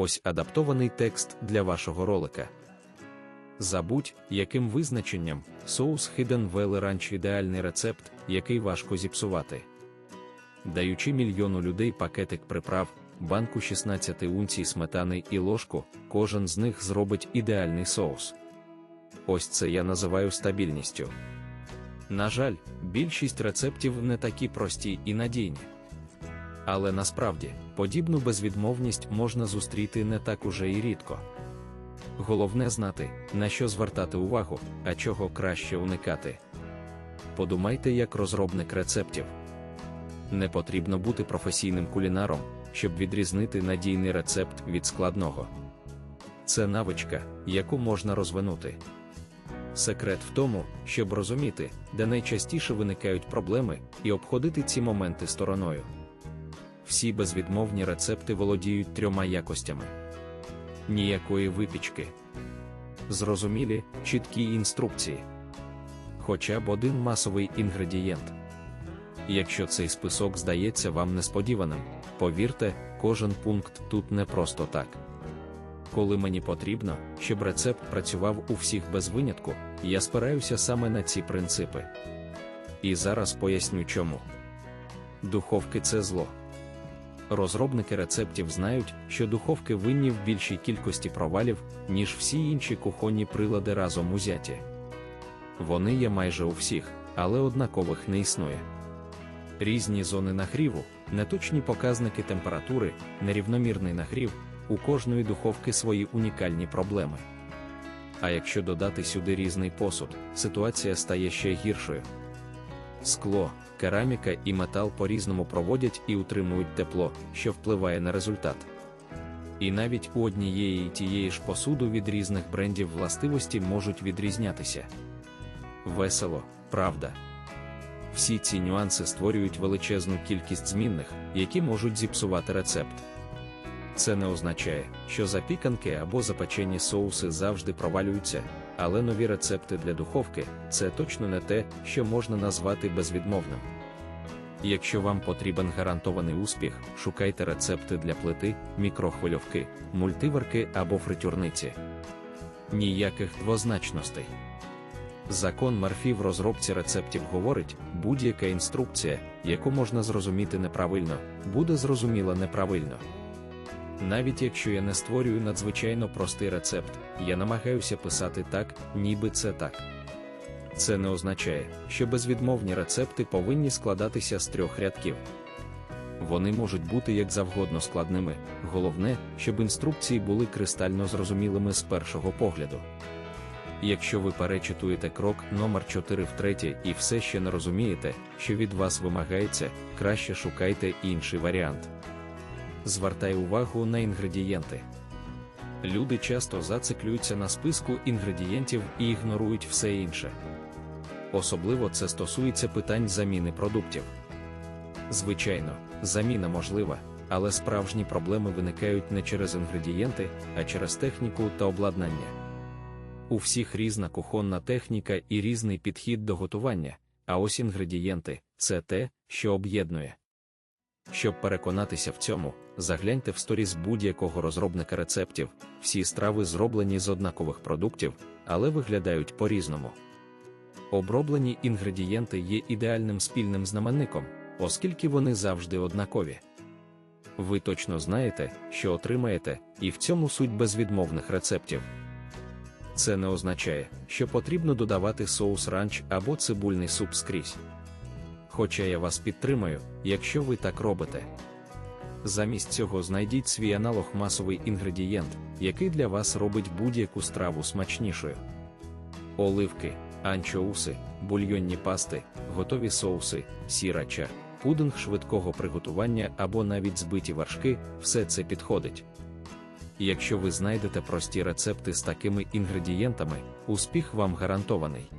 Ось адаптований текст для вашого ролика. Забудь, яким визначенням соус Hidden Valley Ranch ідеальний рецепт, який важко зіпсувати. Даючи мільйону людей пакетик приправ, банку 16 унцій сметани і ложку, кожен з них зробить ідеальний соус. Ось це я називаю стабільністю. На жаль, більшість рецептів не такі прості і надійні. Але насправді подібну безвідмовність можна зустріти не так уже і рідко. Головне знати, на що звертати увагу, а чого краще уникати. Подумайте як розробник рецептів. Не потрібно бути професійним кулінаром, щоб відрізнити надійний рецепт від складного. Це навичка, яку можна розвинути. Секрет в тому, щоб розуміти, де найчастіше виникають проблеми, і обходити ці моменти стороною. Всі безвідмовні рецепти володіють трьома якостями: ніякої випічки, зрозумілі, чіткі інструкції, хоча б один масовий інгредієнт. Якщо цей список здається вам несподіваним, повірте, кожен пункт тут не просто так. Коли мені потрібно, щоб рецепт працював у всіх без винятку, я спираюся саме на ці принципи. І зараз поясню чому. Духовки це зло. Розробники рецептів знають, що духовки винні в більшій кількості провалів, ніж всі інші кухонні прилади разом узяті. Вони є майже у всіх, але однакових не існує. Різні зони нагріву, неточні показники температури, нерівномірний нагрів, у кожної духовки свої унікальні проблеми. А якщо додати сюди різний посуд, ситуація стає ще гіршою. Скло, кераміка і метал по-різному проводять і утримують тепло, що впливає на результат. І навіть у однієї і тієї ж посуду від різних брендів властивості можуть відрізнятися. Весело, правда. Всі ці нюанси створюють величезну кількість змінних, які можуть зіпсувати рецепт. Це не означає, що запіканки або запечені соуси завжди провалюються, але нові рецепти для духовки це точно не те, що можна назвати безвідмовним. Якщо вам потрібен гарантований успіх, шукайте рецепти для плити, мікрохвильовки, мультиварки або фритюрниці. Ніяких двозначностей. Закон Марфі в розробці рецептів говорить, будь-яка інструкція, яку можна зрозуміти неправильно, буде зрозуміла неправильно. Навіть якщо я не створюю надзвичайно простий рецепт, я намагаюся писати так, ніби це так. Це не означає, що безвідмовні рецепти повинні складатися з трьох рядків. Вони можуть бути як завгодно складними, головне, щоб інструкції були кристально зрозумілими з першого погляду. Якщо ви перечитуєте крок номер 4 втретє і все ще не розумієте, що від вас вимагається, краще шукайте інший варіант. Звертай увагу на інгредієнти. Люди часто зациклюються на списку інгредієнтів і ігнорують все інше. Особливо це стосується питань заміни продуктів. Звичайно, заміна можлива, але справжні проблеми виникають не через інгредієнти, а через техніку та обладнання. У всіх різна кухонна техніка і різний підхід до готування, а ось інгредієнти це те, що об'єднує. Щоб переконатися в цьому, загляньте в сторіс будь-якого розробника рецептів, всі страви зроблені з однакових продуктів, але виглядають по-різному. Оброблені інгредієнти є ідеальним спільним знаменником, оскільки вони завжди однакові. Ви точно знаєте, що отримаєте, і в цьому суть безвідмовних рецептів. Це не означає, що потрібно додавати соус ранч або цибульний суп скрізь. Хоча я вас підтримаю, якщо ви так робите. Замість цього знайдіть свій аналог масовий інгредієнт, який для вас робить будь-яку страву смачнішою. Оливки, анчоуси, бульйонні пасти, готові соуси, сірача, пудинг швидкого приготування або навіть збиті вершки все це підходить. Якщо ви знайдете прості рецепти з такими інгредієнтами, успіх вам гарантований.